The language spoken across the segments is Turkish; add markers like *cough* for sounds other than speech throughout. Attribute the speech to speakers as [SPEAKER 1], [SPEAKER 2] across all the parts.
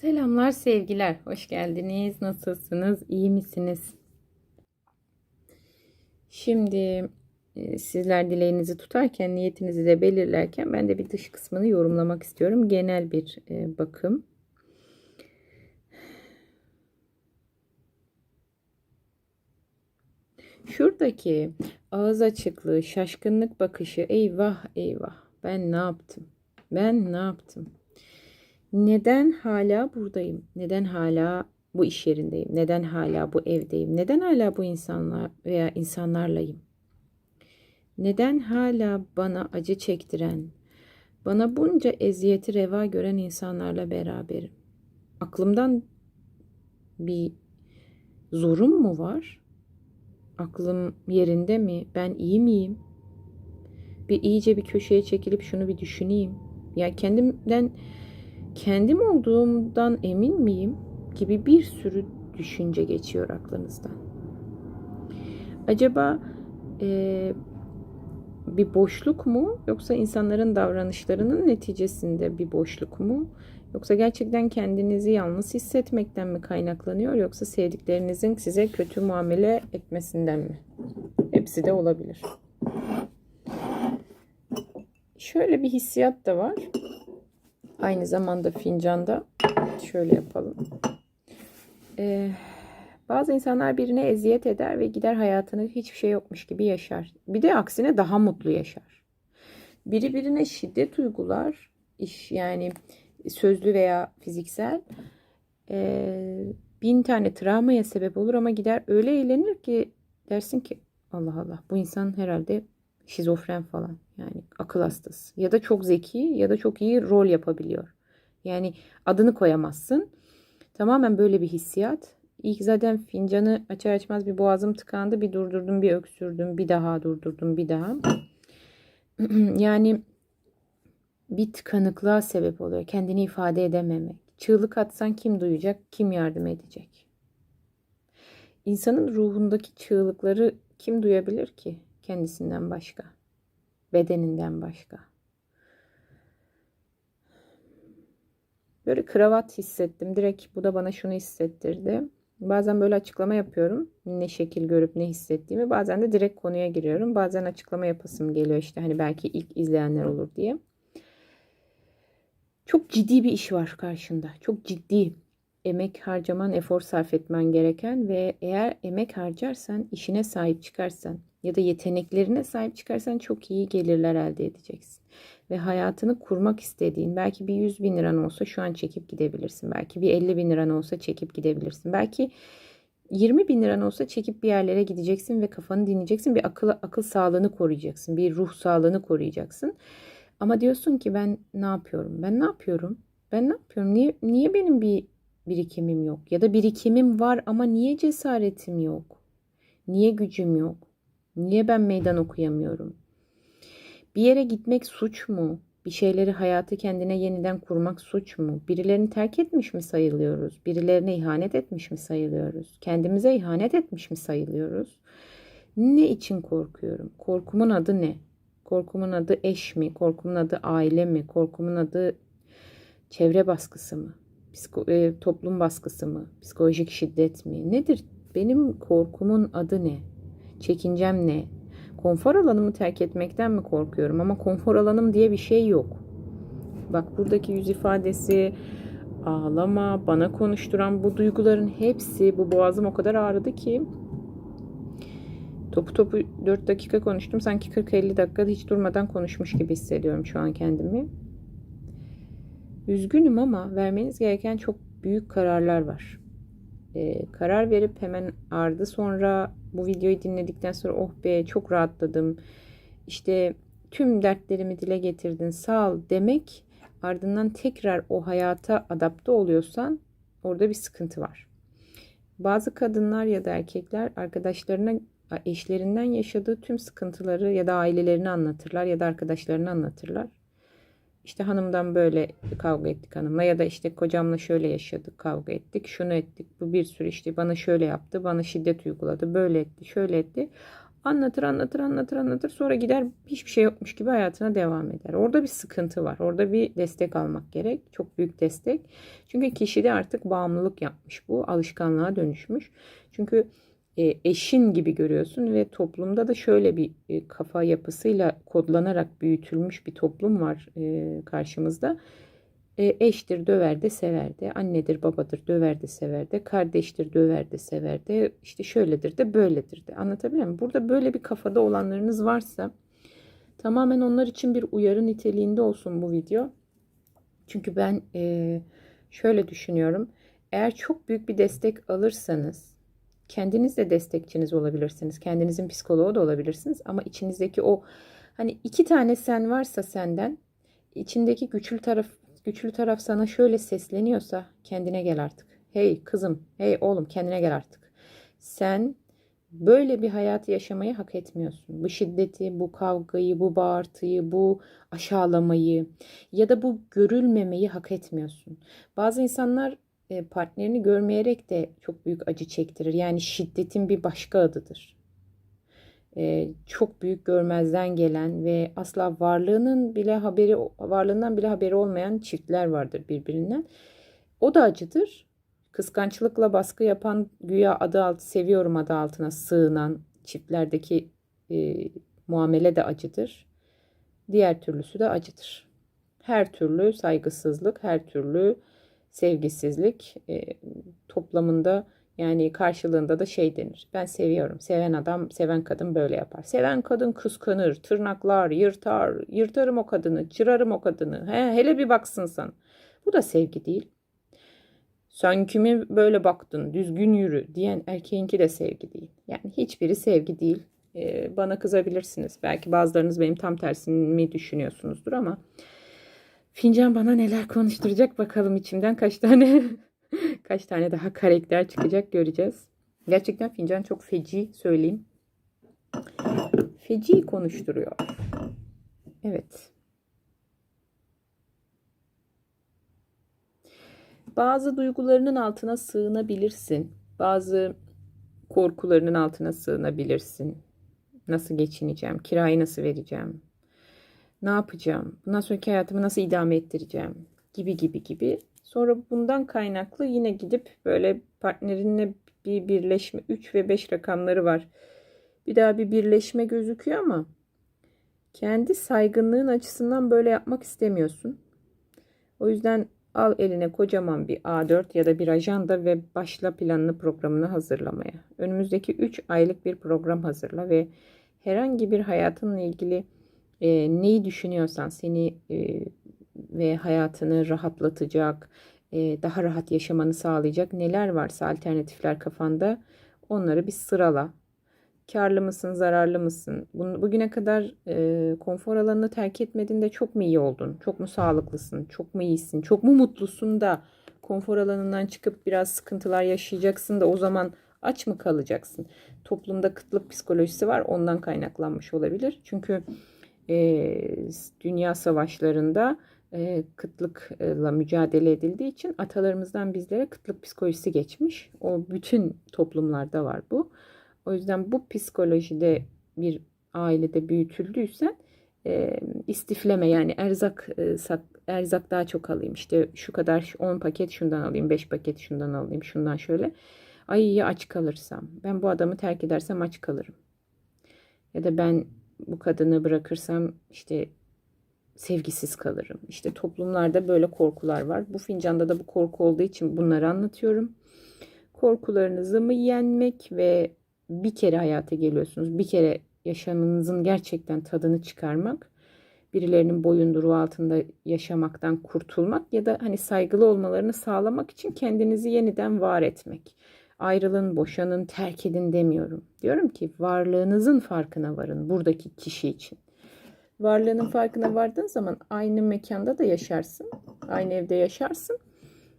[SPEAKER 1] Selamlar, sevgiler. Hoş geldiniz. Nasılsınız? İyi misiniz? Şimdi e, sizler dileğinizi tutarken, niyetinizi de belirlerken ben de bir dış kısmını yorumlamak istiyorum. Genel bir e, bakım. Şuradaki ağız açıklığı, şaşkınlık bakışı, eyvah eyvah ben ne yaptım? Ben ne yaptım? Neden hala buradayım? Neden hala bu iş yerindeyim? Neden hala bu evdeyim? Neden hala bu insanlar veya insanlarlayım? Neden hala bana acı çektiren, bana bunca eziyeti reva gören insanlarla beraberim? Aklımdan bir zorum mu var? Aklım yerinde mi? Ben iyi miyim? Bir iyice bir köşeye çekilip şunu bir düşüneyim. Ya kendimden kendim olduğumdan emin miyim gibi bir sürü düşünce geçiyor aklınızdan. Acaba e, bir boşluk mu yoksa insanların davranışlarının neticesinde bir boşluk mu? Yoksa gerçekten kendinizi yalnız hissetmekten mi kaynaklanıyor yoksa sevdiklerinizin size kötü muamele etmesinden mi? Hepsi de olabilir. Şöyle bir hissiyat da var. Aynı zamanda fincanda şöyle yapalım. Ee, bazı insanlar birine eziyet eder ve gider hayatını hiçbir şey yokmuş gibi yaşar. Bir de aksine daha mutlu yaşar. Biri birine şiddet uygular, iş yani sözlü veya fiziksel. Ee, bin tane travmaya sebep olur ama gider öyle eğlenir ki dersin ki Allah Allah bu insan herhalde şizofren falan yani akıl hastası ya da çok zeki ya da çok iyi rol yapabiliyor. Yani adını koyamazsın. Tamamen böyle bir hissiyat. İlk zaten fincanı açar açmaz bir boğazım tıkandı. Bir durdurdum, bir öksürdüm, bir daha durdurdum, bir daha. *clears throat* yani bir tıkanıklığa sebep oluyor. Kendini ifade edememek. Çığlık atsan kim duyacak, kim yardım edecek? İnsanın ruhundaki çığlıkları kim duyabilir ki kendisinden başka? Bedeninden başka? Böyle kravat hissettim. Direkt bu da bana şunu hissettirdi. Bazen böyle açıklama yapıyorum. Ne şekil görüp ne hissettiğimi. Bazen de direkt konuya giriyorum. Bazen açıklama yapasım geliyor işte hani belki ilk izleyenler olur diye. Çok ciddi bir iş var karşında. Çok ciddi emek harcaman, efor sarf etmen gereken ve eğer emek harcarsan, işine sahip çıkarsan ya da yeteneklerine sahip çıkarsan çok iyi gelirler elde edeceksin. Ve hayatını kurmak istediğin belki bir 100 bin liran olsa şu an çekip gidebilirsin. Belki bir 50 bin liran olsa çekip gidebilirsin. Belki 20 bin liran olsa çekip bir yerlere gideceksin ve kafanı dinleyeceksin. Bir akıl, akıl sağlığını koruyacaksın. Bir ruh sağlığını koruyacaksın. Ama diyorsun ki ben ne yapıyorum? Ben ne yapıyorum? Ben ne yapıyorum? Niye, niye benim bir birikimim yok? Ya da birikimim var ama niye cesaretim yok? Niye gücüm yok? Niye ben meydan okuyamıyorum? Bir yere gitmek suç mu? Bir şeyleri hayatı kendine yeniden kurmak suç mu? Birilerini terk etmiş mi sayılıyoruz? Birilerine ihanet etmiş mi sayılıyoruz? Kendimize ihanet etmiş mi sayılıyoruz? Ne için korkuyorum? Korkumun adı ne? Korkumun adı eş mi? Korkumun adı aile mi? Korkumun adı çevre baskısı mı? Psiko, e, toplum baskısı mı? Psikolojik şiddet mi? Nedir? Benim korkumun adı ne? Çekincem ne? Konfor alanımı terk etmekten mi korkuyorum? Ama konfor alanım diye bir şey yok. Bak buradaki yüz ifadesi, ağlama, bana konuşturan bu duyguların hepsi bu boğazım o kadar ağrıdı ki topu topu 4 dakika konuştum. Sanki 40-50 dakikada hiç durmadan konuşmuş gibi hissediyorum şu an kendimi. Üzgünüm ama vermeniz gereken çok büyük kararlar var. Ee, karar verip hemen ardı sonra bu videoyu dinledikten sonra oh be çok rahatladım. İşte tüm dertlerimi dile getirdin sağ ol demek ardından tekrar o hayata adapte oluyorsan orada bir sıkıntı var. Bazı kadınlar ya da erkekler arkadaşlarına eşlerinden yaşadığı tüm sıkıntıları ya da ailelerini anlatırlar ya da arkadaşlarını anlatırlar. İşte hanımdan böyle kavga ettik hanımla ya da işte kocamla şöyle yaşadık kavga ettik şunu ettik bu bir sürü işte bana şöyle yaptı bana şiddet uyguladı böyle etti şöyle etti. Anlatır, anlatır, anlatır, anlatır. Sonra gider hiçbir şey yokmuş gibi hayatına devam eder. Orada bir sıkıntı var. Orada bir destek almak gerek. Çok büyük destek. Çünkü kişide artık bağımlılık yapmış bu. Alışkanlığa dönüşmüş. Çünkü e, eşin gibi görüyorsun ve toplumda da şöyle bir e, kafa yapısıyla kodlanarak büyütülmüş bir toplum var e, karşımızda. E, eştir, döver de sever de, annedir, babadır, döver de sever de, kardeştir, döver de sever de, işte şöyledir de, böyledir de. Anlatabiliyor muyum? Burada böyle bir kafada olanlarınız varsa tamamen onlar için bir uyarı niteliğinde olsun bu video. Çünkü ben şöyle düşünüyorum. Eğer çok büyük bir destek alırsanız kendiniz de destekçiniz olabilirsiniz. Kendinizin psikoloğu da olabilirsiniz. Ama içinizdeki o hani iki tane sen varsa senden içindeki güçlü taraf güçlü taraf sana şöyle sesleniyorsa kendine gel artık. Hey kızım, hey oğlum kendine gel artık. Sen böyle bir hayatı yaşamayı hak etmiyorsun. Bu şiddeti, bu kavgayı, bu bağırtıyı, bu aşağılamayı ya da bu görülmemeyi hak etmiyorsun. Bazı insanlar partnerini görmeyerek de çok büyük acı çektirir. Yani şiddetin bir başka adıdır. Ee, çok büyük görmezden gelen ve asla varlığının bile haberi varlığından bile haberi olmayan çiftler vardır birbirinden. O da acıdır. Kıskançlıkla baskı yapan güya adı altı seviyorum adı altına sığınan çiftlerdeki e, muamele de acıdır. Diğer türlüsü de acıdır. Her türlü saygısızlık, her türlü sevgisizlik e, toplamında yani karşılığında da şey denir. Ben seviyorum. Seven adam, seven kadın böyle yapar. Seven kadın kıskanır, tırnaklar, yırtar. Yırtarım o kadını, çırarım o kadını. He, hele bir baksın sen. Bu da sevgi değil. Sen kimi böyle baktın, düzgün yürü diyen erkeğinki de sevgi değil. Yani hiçbiri sevgi değil. Ee, bana kızabilirsiniz. Belki bazılarınız benim tam tersini düşünüyorsunuzdur ama fincan bana neler konuşturacak bakalım içimden kaç tane *laughs* Kaç tane daha karakter çıkacak göreceğiz. Gerçekten fincan çok feci söyleyeyim. Feci konuşturuyor. Evet. Bazı duygularının altına sığınabilirsin. Bazı korkularının altına sığınabilirsin. Nasıl geçineceğim? Kirayı nasıl vereceğim? Ne yapacağım? Bundan sonraki hayatımı nasıl idame ettireceğim? Gibi gibi gibi Sonra bundan kaynaklı yine gidip böyle partnerinle bir birleşme 3 ve 5 rakamları var. Bir daha bir birleşme gözüküyor ama kendi saygınlığın açısından böyle yapmak istemiyorsun. O yüzden al eline kocaman bir A4 ya da bir ajanda ve başla planını programını hazırlamaya. Önümüzdeki 3 aylık bir program hazırla ve herhangi bir hayatınla ilgili e, neyi düşünüyorsan seni e, ve hayatını rahatlatacak, e, daha rahat yaşamanı sağlayacak neler varsa alternatifler kafanda onları bir sırala. Karlı mısın, zararlı mısın? Bugüne kadar e, konfor alanını terk etmediğinde çok mu iyi oldun? Çok mu sağlıklısın? Çok mu iyisin? Çok mu mutlusun da konfor alanından çıkıp biraz sıkıntılar yaşayacaksın da o zaman aç mı kalacaksın? Toplumda kıtlık psikolojisi var ondan kaynaklanmış olabilir. Çünkü e, dünya savaşlarında e, kıtlıkla mücadele edildiği için atalarımızdan bizlere kıtlık psikolojisi geçmiş. O bütün toplumlarda var bu. O yüzden bu psikolojide bir ailede büyütüldüysen e, istifleme yani erzak e, sak, erzak daha çok alayım. İşte şu kadar 10 paket şundan alayım, 5 paket şundan alayım, şundan şöyle. Ay ya aç kalırsam, ben bu adamı terk edersem aç kalırım. Ya da ben bu kadını bırakırsam işte sevgisiz kalırım. İşte toplumlarda böyle korkular var. Bu fincanda da bu korku olduğu için bunları anlatıyorum. Korkularınızı mı yenmek ve bir kere hayata geliyorsunuz. Bir kere yaşamınızın gerçekten tadını çıkarmak. Birilerinin boyunduruğu altında yaşamaktan kurtulmak ya da hani saygılı olmalarını sağlamak için kendinizi yeniden var etmek. Ayrılın, boşanın, terk edin demiyorum. Diyorum ki varlığınızın farkına varın buradaki kişi için. Varlığının farkına vardığın zaman aynı mekanda da yaşarsın. Aynı evde yaşarsın.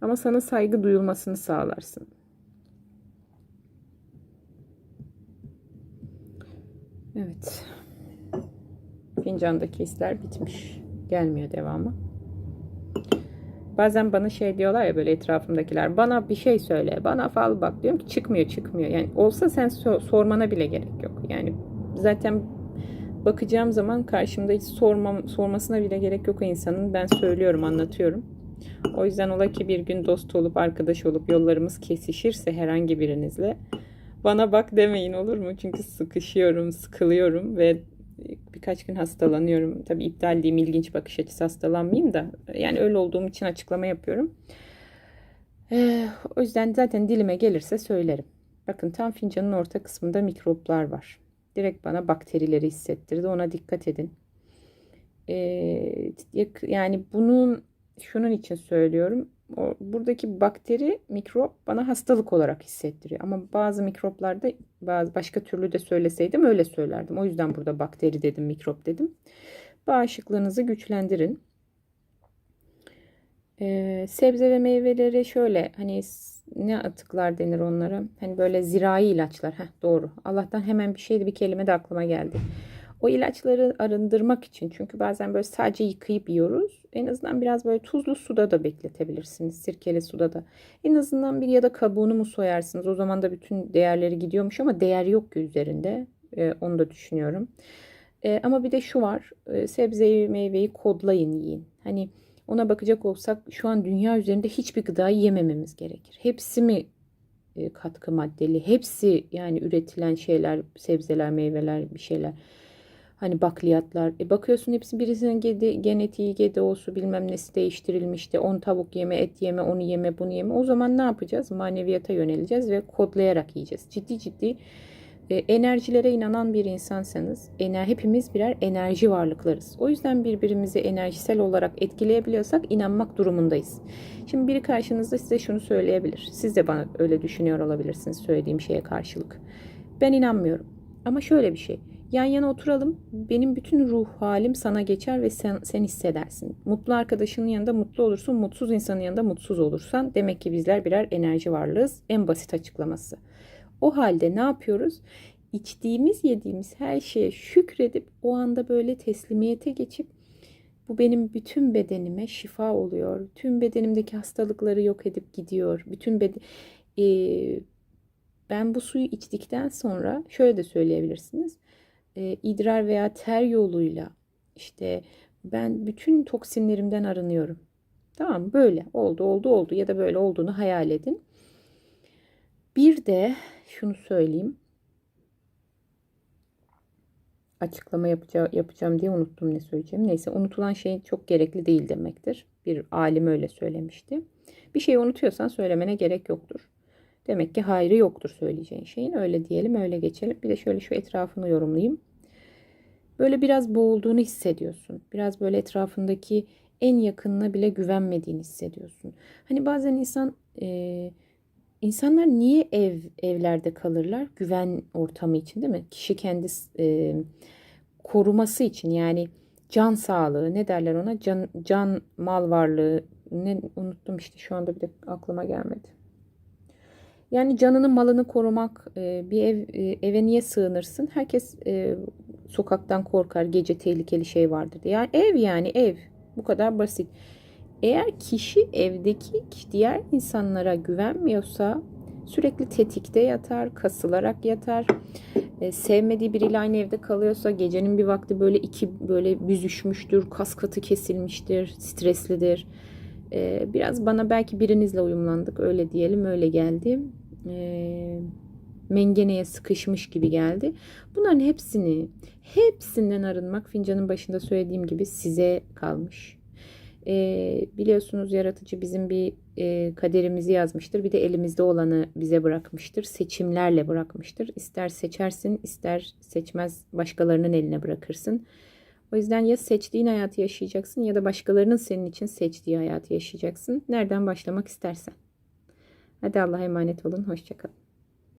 [SPEAKER 1] Ama sana saygı duyulmasını sağlarsın. Evet. Fincandaki hisler bitmiş. Gelmiyor devamı. Bazen bana şey diyorlar ya böyle etrafımdakiler. Bana bir şey söyle. Bana fal bak diyorum ki çıkmıyor çıkmıyor. Yani olsa sen so- sormana bile gerek yok. Yani Zaten bakacağım zaman karşımda hiç sormam, sormasına bile gerek yok o insanın. Ben söylüyorum, anlatıyorum. O yüzden ola ki bir gün dost olup arkadaş olup yollarımız kesişirse herhangi birinizle bana bak demeyin olur mu? Çünkü sıkışıyorum, sıkılıyorum ve birkaç gün hastalanıyorum. Tabii iptal diyeyim ilginç bakış açısı hastalanmayayım da yani öyle olduğum için açıklama yapıyorum. Ee, o yüzden zaten dilime gelirse söylerim. Bakın tam fincanın orta kısmında mikroplar var. Direkt bana bakterileri hissettirdi. Ona dikkat edin. Ee, yani bunun şunun için söylüyorum. O, buradaki bakteri, mikrop bana hastalık olarak hissettiriyor. Ama bazı mikroplarda bazı başka türlü de söyleseydim öyle söylerdim. O yüzden burada bakteri dedim, mikrop dedim. Bağışıklığınızı güçlendirin. Ee, sebze ve meyveleri şöyle hani ne atıklar denir onlara? Hani böyle zirai ilaçlar. Heh, doğru. Allah'tan hemen bir şeydi bir kelime de aklıma geldi. O ilaçları arındırmak için çünkü bazen böyle sadece yıkayıp yiyoruz. En azından biraz böyle tuzlu suda da bekletebilirsiniz. Sirkeli suda da. En azından bir ya da kabuğunu mu soyarsınız? O zaman da bütün değerleri gidiyormuş ama değer yok ki üzerinde. Ee, onu da düşünüyorum. Ee, ama bir de şu var. Ee, sebzeyi meyveyi kodlayın yiyin. Hani ona bakacak olsak şu an dünya üzerinde hiçbir gıdayı yemememiz gerekir. Hepsi mi e, katkı maddeli? Hepsi yani üretilen şeyler, sebzeler, meyveler bir şeyler. Hani bakliyatlar. E bakıyorsun hepsi birisinin gedi, genetiği, GDO'su bilmem nesi değiştirilmişti. On tavuk yeme, et yeme, onu yeme, bunu yeme. O zaman ne yapacağız? Maneviyata yöneleceğiz ve kodlayarak yiyeceğiz. Ciddi ciddi e, enerjilere inanan bir insansanız ener, hepimiz birer enerji varlıklarız. O yüzden birbirimizi enerjisel olarak etkileyebiliyorsak inanmak durumundayız. Şimdi biri karşınızda size şunu söyleyebilir. Siz de bana öyle düşünüyor olabilirsiniz söylediğim şeye karşılık. Ben inanmıyorum. Ama şöyle bir şey. Yan yana oturalım. Benim bütün ruh halim sana geçer ve sen, sen hissedersin. Mutlu arkadaşının yanında mutlu olursun. Mutsuz insanın yanında mutsuz olursan demek ki bizler birer enerji varlığız. En basit açıklaması. O halde ne yapıyoruz? İçtiğimiz, yediğimiz her şeye şükredip o anda böyle teslimiyete geçip bu benim bütün bedenime şifa oluyor. Tüm bedenimdeki hastalıkları yok edip gidiyor. Bütün beden ee, ben bu suyu içtikten sonra şöyle de söyleyebilirsiniz. Ee, idrar veya ter yoluyla işte ben bütün toksinlerimden arınıyorum. Tamam böyle oldu oldu oldu ya da böyle olduğunu hayal edin. Bir de şunu söyleyeyim. Açıklama yapacağım, yapacağım diye unuttum ne söyleyeceğim. Neyse unutulan şey çok gerekli değil demektir. Bir alim öyle söylemişti. Bir şeyi unutuyorsan söylemene gerek yoktur. Demek ki hayrı yoktur söyleyeceğin şeyin. Öyle diyelim öyle geçelim. Bir de şöyle şu etrafını yorumlayayım. Böyle biraz boğulduğunu hissediyorsun. Biraz böyle etrafındaki en yakınına bile güvenmediğini hissediyorsun. Hani bazen insan... Ee, İnsanlar niye ev evlerde kalırlar? Güven ortamı için değil mi? Kişi kendi e, koruması için yani can sağlığı ne derler ona? Can, can mal varlığı ne unuttum işte şu anda bir de aklıma gelmedi. Yani canını malını korumak e, bir ev e, eve niye sığınırsın? Herkes e, sokaktan korkar gece tehlikeli şey vardır diye. Yani ev yani ev bu kadar basit. Eğer kişi evdeki diğer insanlara güvenmiyorsa sürekli tetikte yatar, kasılarak yatar. E, sevmediği biriyle aynı evde kalıyorsa gecenin bir vakti böyle iki böyle büzüşmüştür, kas katı kesilmiştir, streslidir. E, biraz bana belki birinizle uyumlandık öyle diyelim öyle geldi. E, mengeneye sıkışmış gibi geldi. Bunların hepsini, hepsinden arınmak fincanın başında söylediğim gibi size kalmış. E, biliyorsunuz yaratıcı bizim bir e, kaderimizi yazmıştır. Bir de elimizde olanı bize bırakmıştır. Seçimlerle bırakmıştır. İster seçersin, ister seçmez başkalarının eline bırakırsın. O yüzden ya seçtiğin hayatı yaşayacaksın ya da başkalarının senin için seçtiği hayatı yaşayacaksın. Nereden başlamak istersen. Hadi Allah'a emanet olun. Hoşçakalın.